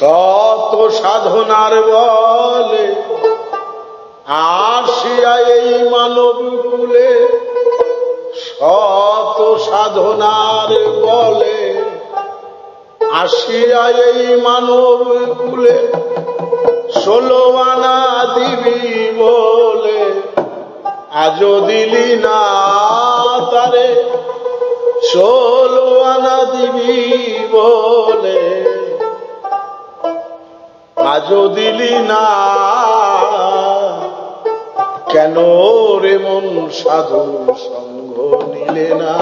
শত সাধনার বলে আসিয়া এই মানব কুলে শত সাধনার বলে আসিয়া এই মানব কুলে ষোলো আনা দিবি বলে। আজও দিলি না তারে, ষোলো আনা দিবি বলে। আজও দিলি না। কেন রে মন সাধু সঙ্গ নিলে না?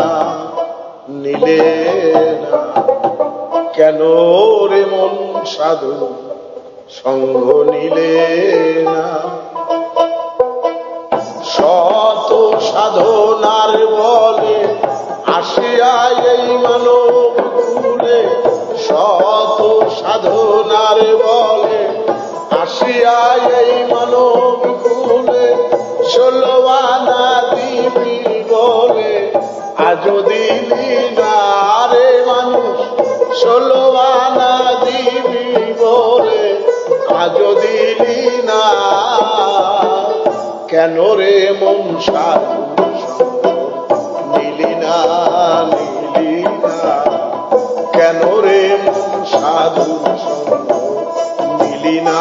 নিলে না। কেন রে মন সাধু সঙ্গ নিলে আজও দিলি না কেন রে মন নিলি না নিলি না, কেন রে মন সাধু নিলি না।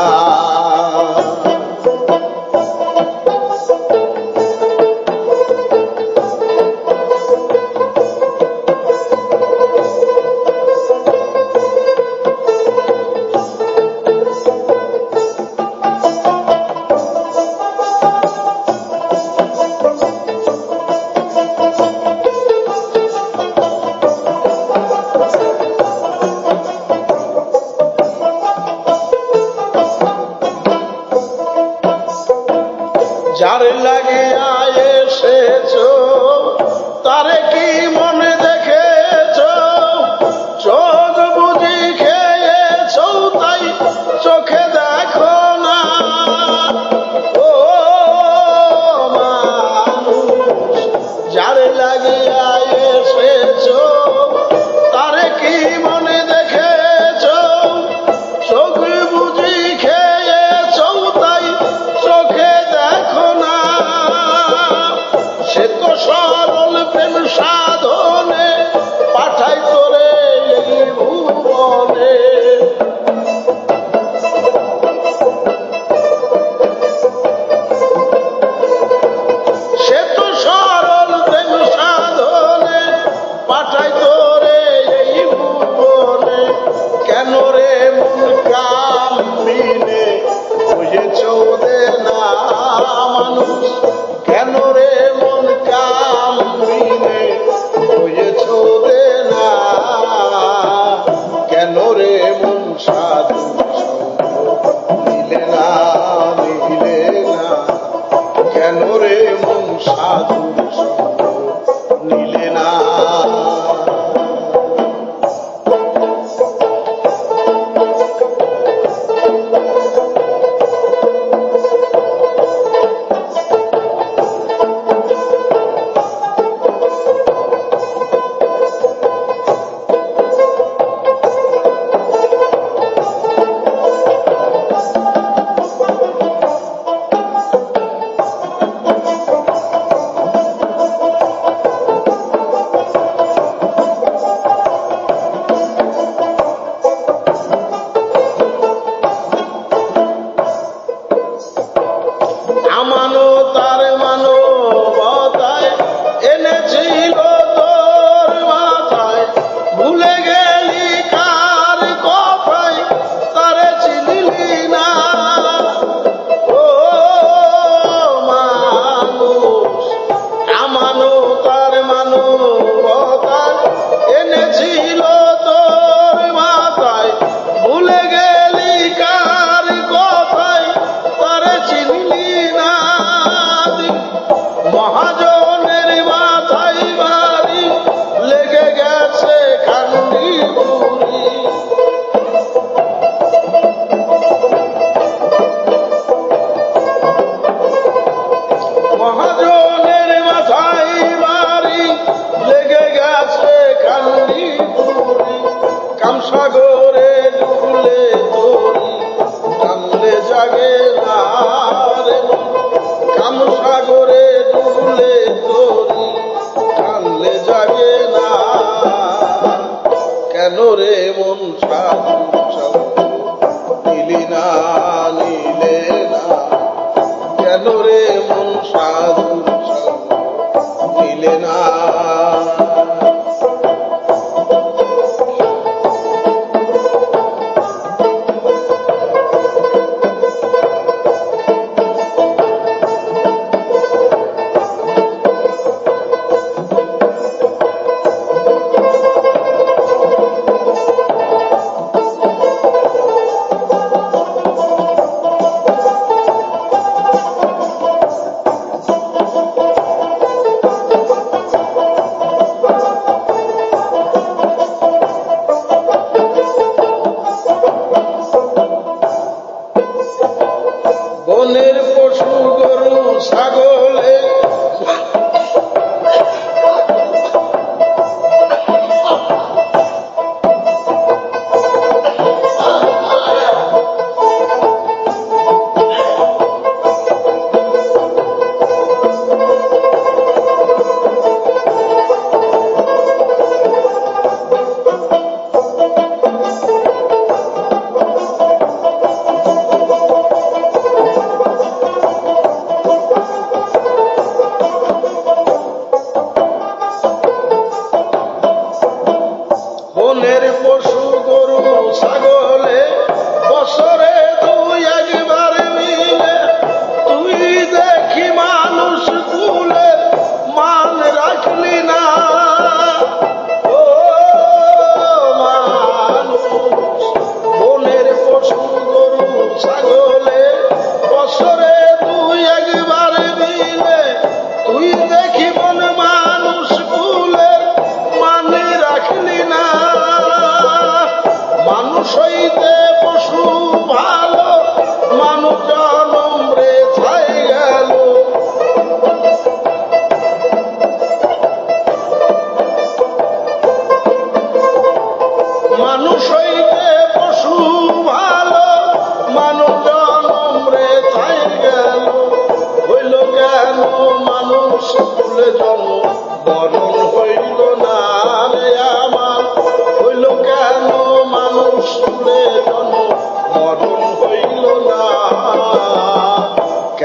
and I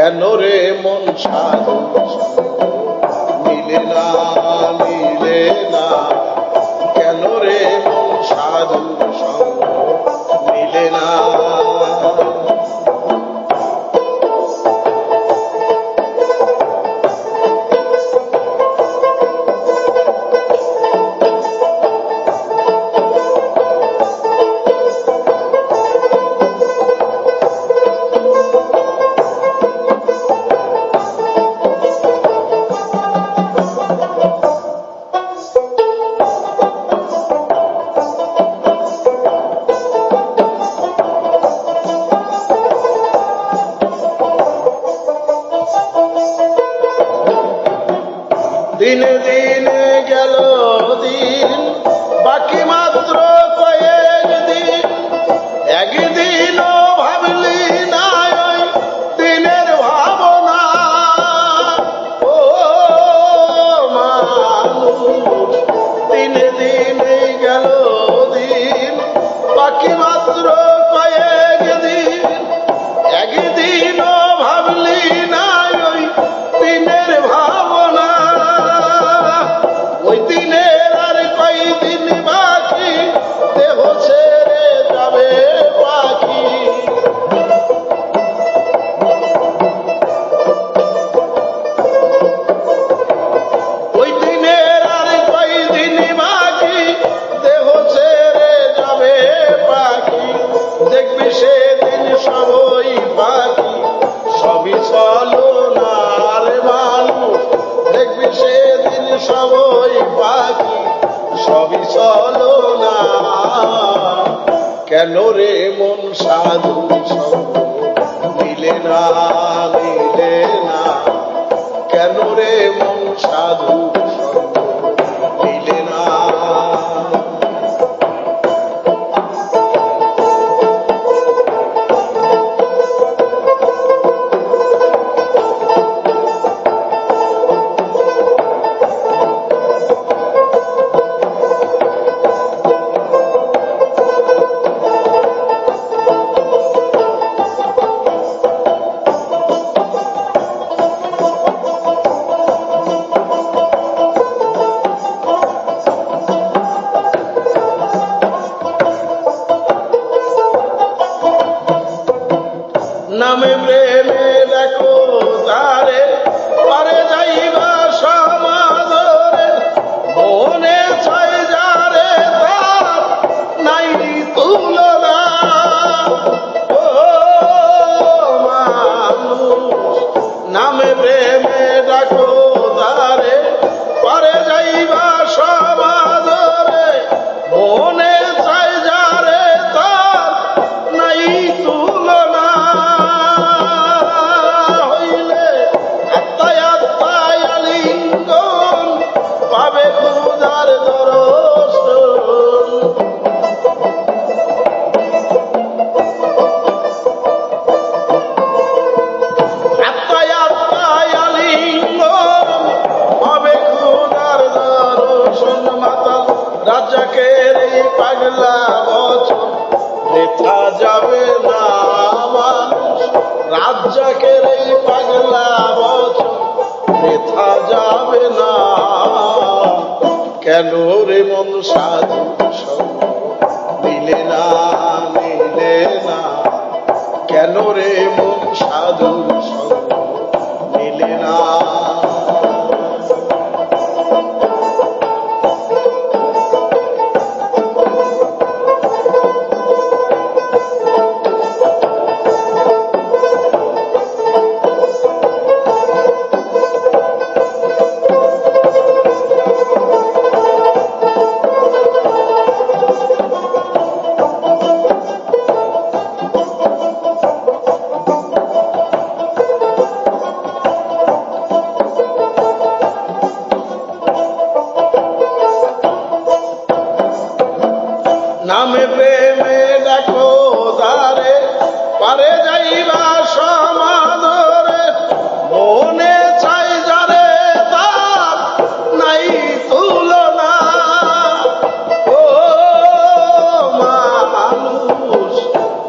কেন রে মন সাধু? মিলে না মিলে না। কেন রে মন সাধু? দিনে দিনে গেল দিন। বাকি মাত্র কয়ে সময় বাকি, সবই না রে মানুষ দেখবি সেদিন সময় বাকি, সবই কেন রে মন সাধু মিলে না মিলে না? কেন রে মন সাধু i'm Namibrele রাজ্জাকের এই পাগলা বছর যাবে না। কেন রে মন সাধু দিলে না নিলে না? কেন রে মন সাধু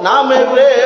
নামে প্রেম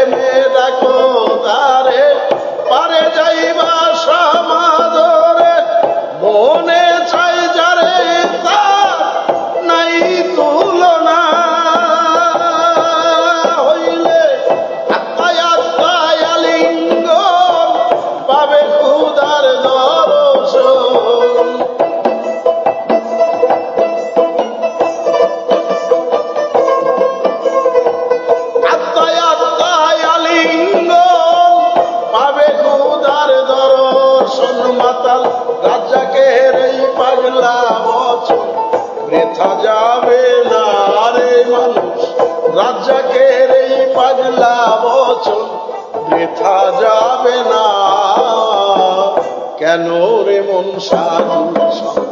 কেন রে মন সাধু